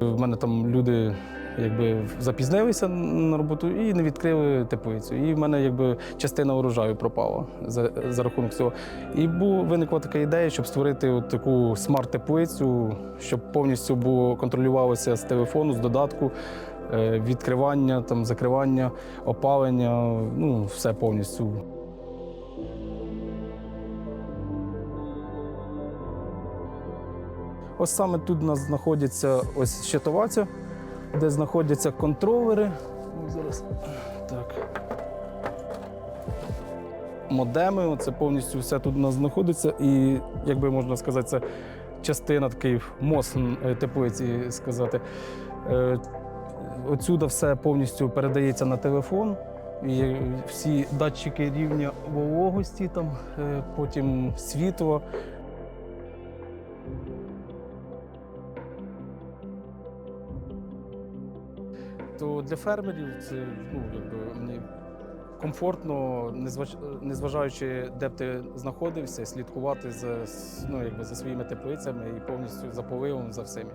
В мене там люди якби запізнилися на роботу і не відкрили теплицю. І в мене якби частина урожаю пропала за, за рахунок цього. І бу, виникла така ідея, щоб створити от таку смарт-теплицю, щоб повністю було контролювалося з телефону, з додатку. е, Відкривання, там, закривання, опалення, ну, все повністю. Ось саме тут у нас знаходиться ось щитова ця, де знаходяться контролери. Зараз. Так. Модеми, це повністю все тут у нас знаходиться. І, як би можна сказати, це частина такий мост е, теплиці сказати. Е, Отсюда все повністю передається на телефон. І всі датчики рівня вологості, там, е, потім світло. То для фермерів це ну, якби, комфортно, незваж- незважаючи, де б ти знаходився, слідкувати за, ну, якби, за своїми теплицями і повністю за поливом, за всім.